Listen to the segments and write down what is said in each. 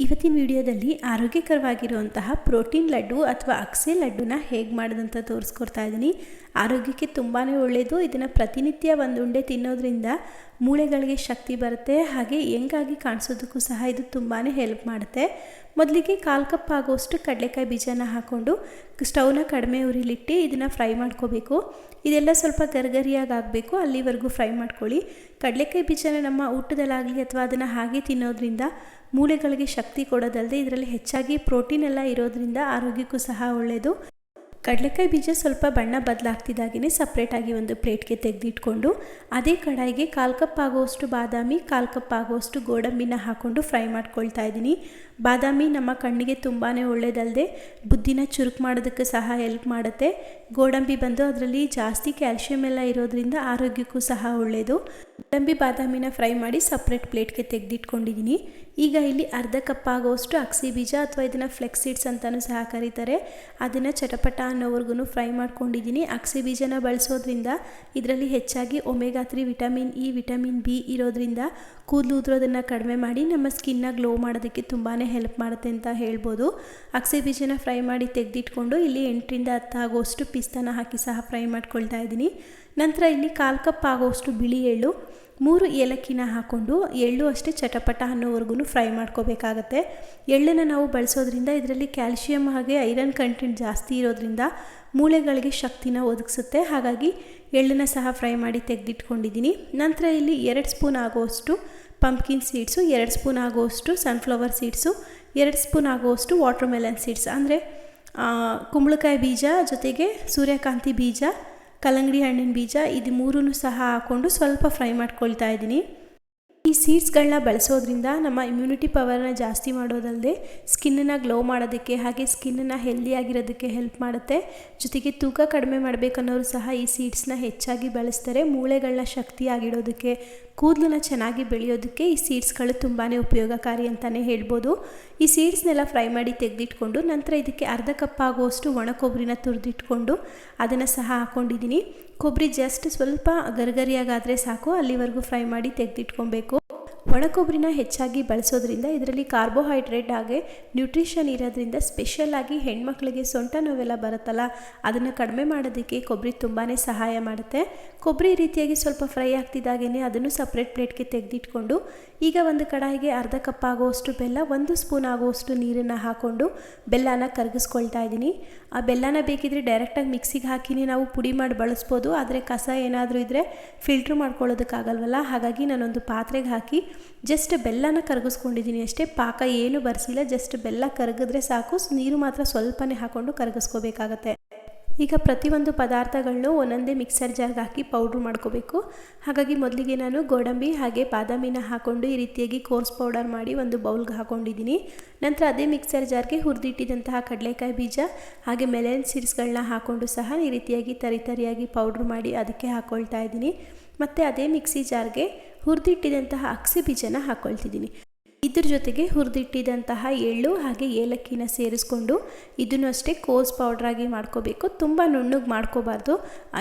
ಇವತ್ತಿನ ವಿಡಿಯೋದಲ್ಲಿ ಆರೋಗ್ಯಕರವಾಗಿರುವಂತಹ ಪ್ರೋಟೀನ್ ಲಡ್ಡು ಅಥವಾ ಅಕ್ಸೆ ಲಡ್ಡುನ ಹೇಗೆ ಮಾಡೋದಂತ ತೋರಿಸ್ಕೊಡ್ತಾ ಇದ್ದೀನಿ. ಆರೋಗ್ಯಕ್ಕೆ ತುಂಬಾ ಒಳ್ಳೆಯದು ಇದನ್ನು ಪ್ರತಿನಿತ್ಯ ಒಂದು ಉಂಡೆ ತಿನ್ನೋದ್ರಿಂದ ಮೂಳೆಗಳಿಗೆ ಶಕ್ತಿ ಬರುತ್ತೆ. ಹಾಗೆ ಹೆಂಗಾಗಿ ಕಾಣಿಸೋದಕ್ಕೂ ಸಹ ಇದು ತುಂಬಾ ಹೆಲ್ಪ್ ಮಾಡುತ್ತೆ. ಮೊದಲಿಗೆ ಕಾಲು ಕಪ್ ಆಗೋಷ್ಟು ಕಡಲೆಕಾಯಿ ಬೀಜನ ಹಾಕ್ಕೊಂಡು ಸ್ಟವ್ನ ಕಡಿಮೆ ಉರಿಲಿಟ್ಟು ಇದನ್ನು ಫ್ರೈ ಮಾಡ್ಕೋಬೇಕು. ಇದೆಲ್ಲ ಸ್ವಲ್ಪ ಗರ್ಗರಿಯಾಗಿ ಆಗಬೇಕು ಅಲ್ಲಿವರೆಗೂ ಫ್ರೈ ಮಾಡ್ಕೊಳ್ಳಿ. ಕಡಲೆಕಾಯಿ ಬೀಜನ ನಮ್ಮ ಊಟದಲ್ಲಾಗಲಿ ಅಥವಾ ಅದನ್ನು ಹಾಗೆ ತಿನ್ನೋದ್ರಿಂದ ಮೂಳೆಗಳಿಗೆ ಶಕ್ತಿ ಕೊಡೋದಲ್ಲದೆ ಇದರಲ್ಲಿ ಹೆಚ್ಚಾಗಿ ಪ್ರೋಟೀನ್ ಎಲ್ಲ ಇರೋದ್ರಿಂದ ಆರೋಗ್ಯಕ್ಕೂ ಸಹ ಒಳ್ಳೆಯದು ಕಡಲೆಕಾಯಿ ಬೀಜ ಸ್ವಲ್ಪ ಬಣ್ಣ ಬದಲಾಗ್ತಿದ್ದಾಗೇ ಸಪ್ರೇಟಾಗಿ ಒಂದು ಪ್ಲೇಟ್ಗೆ ತೆಗೆದಿಟ್ಕೊಂಡು, ಅದೇ ಕಡಾಯಿಗೆ ಕಾಲು ಕಪ್ ಆಗುವಷ್ಟು ಬಾದಾಮಿ, ಕಾಲು ಕಪ್ ಆಗುವಷ್ಟು ಗೋಡಂಬಿನ ಹಾಕ್ಕೊಂಡು ಫ್ರೈ ಮಾಡ್ಕೊಳ್ತಾ ಇದ್ದೀನಿ. ಬಾದಾಮಿ ನಮ್ಮ ಕಣ್ಣಿಗೆ ತುಂಬಾ ಒಳ್ಳೆಯದಲ್ಲದೆ ಬುದ್ಧಿನ ಚುರುಕು ಮಾಡೋದಕ್ಕೆ ಸಹ ಹೆಲ್ಪ್ ಮಾಡುತ್ತೆ. ಗೋಡಂಬಿ ಬಂದು ಅದರಲ್ಲಿ ಜಾಸ್ತಿ ಕ್ಯಾಲ್ಶಿಯಂ ಎಲ್ಲ ಇರೋದ್ರಿಂದ ಆರೋಗ್ಯಕ್ಕೂ ಸಹ ಒಳ್ಳೆಯದು. ಗೋಡಂಬಿ ಬಾದಾಮಿನ ಫ್ರೈ ಮಾಡಿ ಸಪ್ರೇಟ್ ಪ್ಲೇಟ್ಗೆ ತೆಗೆದಿಟ್ಕೊಂಡಿದ್ದೀನಿ. ಈಗ ಇಲ್ಲಿ ಅರ್ಧ ಕಪ್ ಆಗುವಷ್ಟು ಅಕ್ಸಿ ಬೀಜ ಅಥವಾ ಇದನ್ನು ಫ್ಲೆಕ್ಸ್ ಸೀಡ್ಸ್ ಅಂತಲೂ ಸಹ ಕರೀತಾರೆ. ಅದನ್ನು ಚಟಪಟ ಅನ್ನೋವರೆಗೂ ಫ್ರೈ ಮಾಡ್ಕೊಂಡಿದ್ದೀನಿ ಅಕ್ಸಿ ಬೀಜನ ಬಳಸೋದ್ರಿಂದ ಇದರಲ್ಲಿ ಹೆಚ್ಚಾಗಿ omega three vitamin E vitamin B ಇರೋದ್ರಿಂದ ಕೂದಲು ಉದ್ರೋದನ್ನು ಕಡಿಮೆ ಮಾಡಿ ನಮ್ಮ ಸ್ಕಿನ್ನ ಗ್ಲೋ ಮಾಡೋದಕ್ಕೆ ತುಂಬಾ ಹೆಲ್ಪ್ ಮಾಡುತ್ತೆ ಅಂತ ಹೇಳ್ಬೋದು. ಅಕ್ಸಿ ಬೀಜನ ಫ್ರೈ ಮಾಡಿ ತೆಗೆದಿಟ್ಕೊಂಡು ಇಲ್ಲಿ ಎಂಟರಿಂದ ಹತ್ತು ಆಗೋಷ್ಟು ಪಿಸ್ತಾನ ಹಾಕಿ ಸಹ ಫ್ರೈ ಮಾಡ್ಕೊಳ್ತಾ ಇದ್ದೀನಿ ನಂತರ ಇಲ್ಲಿ ಕಾಲು ಕಪ್ ಆಗೋಷ್ಟು ಬಿಳಿ ಎಳ್ಳು ಮೂರು ಏಲಕ್ಕಿನ ಹಾಕ್ಕೊಂಡು ಎಳ್ಳು ಅಷ್ಟೇ ಚಟಪಟ ಅನ್ನೋವರೆಗೂ ಫ್ರೈ ಮಾಡ್ಕೋಬೇಕಾಗತ್ತೆ. ಎಳ್ಳನ್ನು ನಾವು ಬಳಸೋದ್ರಿಂದ ಇದರಲ್ಲಿ ಕ್ಯಾಲ್ಶಿಯಂ ಹಾಗೆ ಐರನ್ ಕಂಟೆಂಟ್ ಜಾಸ್ತಿ ಇರೋದ್ರಿಂದ ಮೂಳೆಗಳಿಗೆ ಶಕ್ತಿನ ಒದಗಿಸುತ್ತೆ. ಹಾಗಾಗಿ ಎಳ್ಳನ್ನು ಸಹ ಫ್ರೈ ಮಾಡಿ ತೆಗೆದಿಟ್ಕೊಂಡಿದ್ದೀನಿ. ನಂತರ ಇಲ್ಲಿ ಎರಡು ಸ್ಪೂನ್ ಆಗೋವಷ್ಟು ಪಂಪ್ಕಿನ್ ಸೀಡ್ಸು ಎರಡು ಸ್ಪೂನ್ ಆಗೋವಷ್ಟು ಸನ್ಫ್ಲವರ್ ಸೀಡ್ಸು ಎರಡು ಸ್ಪೂನ್ ಆಗೋವಷ್ಟು ವಾಟರ್ ಮೆಲನ್ ಸೀಡ್ಸ್ ಅಂದರೆ ಕುಂಬಳಕಾಯಿ ಬೀಜ ಜೊತೆಗೆ ಸೂರ್ಯಕಾಂತಿ ಬೀಜ ಕಲ್ಲಂಗಡಿ ಹಣ್ಣಿನ ಬೀಜ ಇದು ಮೂರೂ ಸಹ ಹಾಕ್ಕೊಂಡು ಸ್ವಲ್ಪ ಫ್ರೈ ಮಾಡ್ಕೊಳ್ತಾ ಇದ್ದೀನಿ. ಈ ಸೀಡ್ಸ್ಗಳನ್ನ ಬಳಸೋದ್ರಿಂದ ನಮ್ಮ ಇಮ್ಯುನಿಟಿ ಪವರನ್ನ ಜಾಸ್ತಿ ಮಾಡೋದಲ್ಲದೆ ಸ್ಕಿನ್ನ ಗ್ಲೋ ಮಾಡೋದಕ್ಕೆ ಹಾಗೆ ಸ್ಕಿನ್ನನ್ನು ಹೆಲ್ದಿಯಾಗಿರೋದಕ್ಕೆ ಹೆಲ್ಪ್ ಮಾಡುತ್ತೆ. ಜೊತೆಗೆ ತೂಕ ಕಡಿಮೆ ಮಾಡಬೇಕನ್ನೋರು ಸಹ ಈ ಸೀಡ್ಸ್ನ ಹೆಚ್ಚಾಗಿ ಬಳಸ್ತಾರೆ. ಮೂಳೆಗಳನ್ನ ಶಕ್ತಿಯಾಗಿಡೋದಕ್ಕೆ, ಕೂದಲನ್ನ ಚೆನ್ನಾಗಿ ಬೆಳೆಯೋದಕ್ಕೆ ಈ ಸೀಡ್ಸ್ಗಳು ತುಂಬಾ ಉಪಯೋಗಕಾರಿ ಅಂತಲೇ ಹೇಳ್ಬೋದು. ಈ ಸೀಡ್ಸ್ನೆಲ್ಲ ಫ್ರೈ ಮಾಡಿ ತೆಗೆದಿಟ್ಕೊಂಡು ನಂತರ ಇದಕ್ಕೆ ಅರ್ಧ ಕಪ್ ಆಗುವಷ್ಟು ಒಣ ಕೊಬ್ಬರಿನ ತುರಿದಿಟ್ಕೊಂಡು ಅದನ್ನು ಸಹ ಹಾಕ್ಕೊಂಡಿದ್ದೀನಿ ಕೊಬ್ಬರಿ ಜಸ್ಟ್ ಸ್ವಲ್ಪ ಗರಿಗರಿಯಾಗಾದರೆ ಸಾಕು, ಅಲ್ಲಿವರೆಗೂ ಫ್ರೈ ಮಾಡಿ ತೆಗೆದಿಟ್ಕೊಬೇಕು. ಒಣ ಕೊಬ್ಬರಿನ ಹೆಚ್ಚಾಗಿ ಬಳಸೋದ್ರಿಂದ ಇದರಲ್ಲಿ ಕಾರ್ಬೋಹೈಡ್ರೇಟ್ ಹಾಗೆ ನ್ಯೂಟ್ರಿಷನ್ ಇರೋದ್ರಿಂದ ಸ್ಪೆಷಲಾಗಿ ಹೆಣ್ಮಕ್ಳಿಗೆ ಸೊಂಟ ನೋವೆಲ್ಲ ಬರುತ್ತಲ್ಲ, ಅದನ್ನು ಕಡಿಮೆ ಮಾಡೋದಕ್ಕೆ ಕೊಬ್ಬರಿ ತುಂಬಾ ಸಹಾಯ ಮಾಡುತ್ತೆ. ಕೊಬ್ಬರಿ ರೀತಿಯಾಗಿ ಸ್ವಲ್ಪ ಫ್ರೈ ಆಗ್ತಿದ್ದಾಗೇ ಅದನ್ನು ಸಪ್ರೇಟ್ ಪ್ಲೇಟ್ಗೆ ತೆಗೆದಿಟ್ಕೊಂಡು, ಈಗ ಒಂದು ಕಡಾಯಿಗೆ ಅರ್ಧ ಕಪ್ ಆಗುವಷ್ಟು ಬೆಲ್ಲ, ಒಂದು ಸ್ಪೂನ್ ಆಗುವಷ್ಟು ನೀರನ್ನು ಹಾಕ್ಕೊಂಡು ಬೆಲ್ಲನ ಕರಗಿಸ್ಕೊಳ್ತಾ ಇದ್ದೀನಿ. ಆ ಬೆಲ್ಲನ ಬೇಕಿದ್ರೆ ಡೈರೆಕ್ಟಾಗಿ ಮಿಕ್ಸಿಗೆ ಹಾಕಿನೇ ನಾವು ಪುಡಿ ಮಾಡಿ ಬಳಸ್ಬೋದು, ಆದರೆ ಕಸ ಏನಾದರೂ ಇದ್ದರೆ ಫಿಲ್ಟ್ರ್ ಮಾಡ್ಕೊಳ್ಳೋದಕ್ಕಾಗಲ್ವಲ್ಲ? ಹಾಗಾಗಿ ನಾನೊಂದು ಪಾತ್ರೆಗೆ ಹಾಕಿ ಜಸ್ಟ್ ಬೆಲ್ಲನ ಕರಗಿಸ್ಕೊಂಡಿದ್ದೀನಿ ಅಷ್ಟೇ, ಪಾಕ ಏನು ಬರಿಸಿಲ್ಲ ಜಸ್ಟ್ ಬೆಲ್ಲ ಕರಗಿದ್ರೆ ಸಾಕು, ನೀರು ಮಾತ್ರ ಸ್ವಲ್ಪನೇ ಹಾಕ್ಕೊಂಡು ಕರಗಿಸ್ಕೋಬೇಕಾಗತ್ತೆ. ಈಗ ಪ್ರತಿಯೊಂದು ಪದಾರ್ಥಗಳನ್ನು ಒಂದೊಂದೇ ಮಿಕ್ಸರ್ ಜಾರ್ಗೆ ಹಾಕಿ ಪೌಡ್ರ್ ಮಾಡ್ಕೋಬೇಕು. ಹಾಗಾಗಿ ಮೊದಲಿಗೆ ನಾನು ಗೋಡಂಬಿ ಹಾಗೆ ಬಾದಾಮಿನ ಹಾಕ್ಕೊಂಡು ಈ ರೀತಿಯಾಗಿ ಕೋರ್ಸ್ ಪೌಡರ್ ಮಾಡಿ ಒಂದು ಬೌಲ್ಗೆ ಹಾಕ್ಕೊಂಡಿದ್ದೀನಿ ನಂತರ ಅದೇ ಮಿಕ್ಸರ್ ಜಾರ್ಗೆ ಹುರಿದಿಟ್ಟಿದ್ದಂತಹ ಕಡಲೆಕಾಯಿ ಬೀಜ, ಹಾಗೆ ಮೆಲೆನ್ ಸೀಡ್ಸ್ಗಳನ್ನ ಹಾಕ್ಕೊಂಡು ಸಹ ಈ ರೀತಿಯಾಗಿ ತರಿ ತರಿಯಾಗಿ ಪೌಡ್ರ್ ಮಾಡಿ ಅದಕ್ಕೆ ಹಾಕ್ಕೊಳ್ತಾ ಇದ್ದೀನಿ. ಮತ್ತು ಅದೇ ಮಿಕ್ಸಿ ಜಾರ್ಗೆ ಹುರಿದಿಟ್ಟಿದಂತಹ ಅಕ್ಸಿ ಬೀಜನ ಹಾಕ್ಕೊಳ್ತಿದ್ದೀನಿ ಇದ್ರ ಜೊತೆಗೆ ಹುರಿದಿಟ್ಟಿದಂತಹ ಎಳ್ಳು ಹಾಗೆ ಏಲಕ್ಕಿನ ಸೇರಿಸ್ಕೊಂಡು ಇದನ್ನು ಅಷ್ಟೇ ಕೋಸ್ ಪೌಡ್ರಾಗಿ ಮಾಡ್ಕೋಬೇಕು. ತುಂಬ ನುಣ್ಣಗೆ ಮಾಡ್ಕೋಬಾರ್ದು.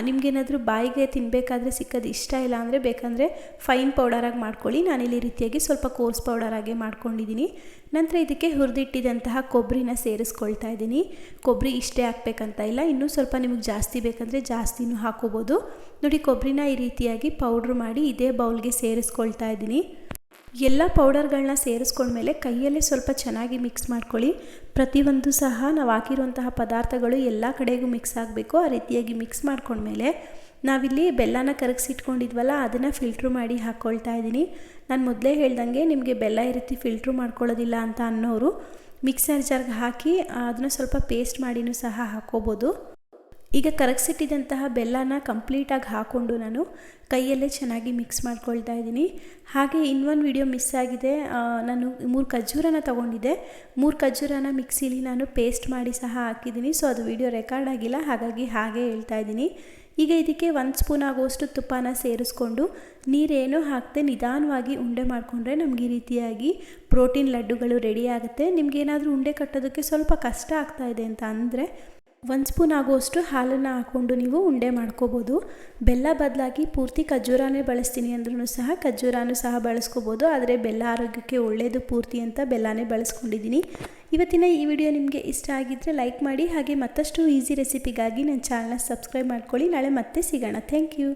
ನಿಮಗೇನಾದರೂ ಬಾಯಿಗೆ ತಿನ್ನಬೇಕಾದ್ರೆ ಸಿಕ್ಕೋದು ಇಷ್ಟ ಇಲ್ಲ ಅಂದರೆ ಬೇಕಂದರೆ ಫೈನ್ ಪೌಡರಾಗಿ ಮಾಡ್ಕೊಳ್ಳಿ. ನಾನು ಇಲ್ಲಿ ರೀತಿಯಾಗಿ ಸ್ವಲ್ಪ ಕೋಸ್ ಪೌಡರಾಗಿ ಮಾಡ್ಕೊಂಡಿದ್ದೀನಿ. ನಂತರ ಇದಕ್ಕೆ ಹುರಿದಿಟ್ಟಿದಂತಹ ಕೊಬ್ಬರಿನ ಸೇರಿಸ್ಕೊಳ್ತಾ ಇದ್ದೀನಿ. ಕೊಬ್ಬರಿ ಇಷ್ಟೇ ಹಾಕ್ಬೇಕಂತ ಇಲ್ಲ. ಇನ್ನೂ ಸ್ವಲ್ಪ ನಿಮಗೆ ಜಾಸ್ತಿ ಬೇಕಂದರೆ ಜಾಸ್ತಿನೂ ಹಾಕೋಬೋದು. ನೋಡಿ ಕೊಬ್ಬರಿನ ಈ ರೀತಿಯಾಗಿ ಪೌಡ್ರ್ ಮಾಡಿ ಇದೇ ಬೌಲ್ಗೆ ಸೇರಿಸ್ಕೊಳ್ತಾ ಇದ್ದೀನಿ. ಎಲ್ಲ ಪೌಡರ್ಗಳನ್ನ ಸೇರಿಸ್ಕೊಂಡ್ಮೇಲೆ ಕೈಯಲ್ಲೇ ಸ್ವಲ್ಪ ಚೆನ್ನಾಗಿ ಮಿಕ್ಸ್ ಮಾಡ್ಕೊಳ್ಳಿ. ಪ್ರತಿಯೊಂದು ಸಹ ನಾವು ಹಾಕಿರುವಂತಹ ಪದಾರ್ಥಗಳು ಎಲ್ಲ ಕಡೆಗೂ ಮಿಕ್ಸ್ ಆಗಬೇಕು. ಆ ರೀತಿಯಾಗಿ ಮಿಕ್ಸ್ ಮಾಡ್ಕೊಂಡ್ಮೇಲೆ ನಾವಿಲ್ಲಿ ಬೆಲ್ಲನ ಕರಗಿಸಿಟ್ಕೊಂಡಿದ್ವಲ್ಲ, ಅದನ್ನು ಫಿಲ್ಟ್ರು ಮಾಡಿ ಹಾಕ್ಕೊಳ್ತಾ ಇದ್ದೀನಿ. ನಾನು ಮೊದಲೇ ಹೇಳ್ದಂಗೆ ನಿಮಗೆ ಬೆಲ್ಲ ಈ ರೀತಿ ಫಿಲ್ಟ್ರ್ ಮಾಡ್ಕೊಳ್ಳೋದಿಲ್ಲ ಅಂತ ಅನ್ನೋರು ಮಿಕ್ಸರ್ ಜಾರ್ಗೆ ಹಾಕಿ, ಅದನ್ನು ಸ್ವಲ್ಪ ಪೇಸ್ಟ್ ಮಾಡಿನೂ ಸಹ ಹಾಕ್ಕೋಬೋದು. ಈಗ ಕರಗಿಸಿಟ್ಟಿದ್ದಂತಹ ಬೆಲ್ಲನ ಕಂಪ್ಲೀಟಾಗಿ ಹಾಕ್ಕೊಂಡು ನಾನು ಕೈಯಲ್ಲೇ ಚೆನ್ನಾಗಿ ಮಿಕ್ಸ್ ಮಾಡ್ಕೊಳ್ತಾ ಇದ್ದೀನಿ. ಹಾಗೆ ಇನ್ನೊಂದು ವಿಡಿಯೋ ಮಿಸ್ ಆಗಿದೆ. ನಾನು ಮೂರು ಖರ್ಜೂರನ ತೊಗೊಂಡಿದ್ದೆ. ಮೂರು ಖರ್ಜೂರನ ಮಿಕ್ಸಿಲಿ ನಾನು ಪೇಸ್ಟ್ ಮಾಡಿ ಸಹ ಹಾಕಿದ್ದೀನಿ. ಸೊ ಅದು ವಿಡಿಯೋ ರೆಕಾರ್ಡ್ ಆಗಿಲ್ಲ. ಹಾಗಾಗಿ ಹಾಗೆ ಹೇಳ್ತಾ ಇದ್ದೀನಿ. ಈಗ ಇದಕ್ಕೆ ಒಂದು ಸ್ಪೂನ್ ಆಗುವಷ್ಟು ತುಪ್ಪನ ಸೇರಿಸ್ಕೊಂಡು ನೀರೇನು ಹಾಕದೆ ನಿಧಾನವಾಗಿ ಉಂಡೆ ಮಾಡಿಕೊಂಡ್ರೆ ನಮಗೆ ಈ ರೀತಿಯಾಗಿ ಪ್ರೋಟೀನ್ ಲಡ್ಡುಗಳು ರೆಡಿ ಆಗುತ್ತೆ. ನಿಮಗೇನಾದರೂ ಉಂಡೆ ಕಟ್ಟೋದಕ್ಕೆ ಸ್ವಲ್ಪ ಕಷ್ಟ ಆಗ್ತಾ ಇದೆ ಅಂತ ಅಂದರೆ ಒಂದು ಸ್ಪೂನ್ ಆಗುವಷ್ಟು ಹಾಲನ್ನು ಹಾಕ್ಕೊಂಡು ನೀವು ಉಂಡೆ ಮಾಡ್ಕೋಬೋದು. ಬೆಲ್ಲ ಬದಲಾಗಿ ಪೂರ್ತಿ ಖರ್ಜೂರನೇ ಬಳಸ್ತೀನಿ ಅಂದ್ರೂ ಸಹ ಖರ್ಜೂರನೂ ಸಹ ಬಳಸ್ಕೋಬೋದು. ಆದರೆ ಬೆಲ್ಲ ಆರೋಗ್ಯಕ್ಕೆ ಒಳ್ಳೆಯದು ಪೂರ್ತಿ ಅಂತ ಬೆಲ್ಲನೇ ಬಳಸ್ಕೊಂಡಿದ್ದೀನಿ ಇವತ್ತಿನ ಈ ವಿಡಿಯೋ ನಿಮಗೆ ಇಷ್ಟ ಆಗಿದ್ದರೆ ಲೈಕ್ ಮಾಡಿ ಹಾಗೆ ಮತ್ತಷ್ಟು ಈಸಿ ರೆಸಿಪಿಗಾಗಿ ನನ್ನ ಚಾನಲ್ನ ಸಬ್ಸ್ಕ್ರೈಬ್ ಮಾಡ್ಕೊಳ್ಳಿ. ನಾಳೆ ಮತ್ತೆ ಸಿಗೋಣ. Thank you.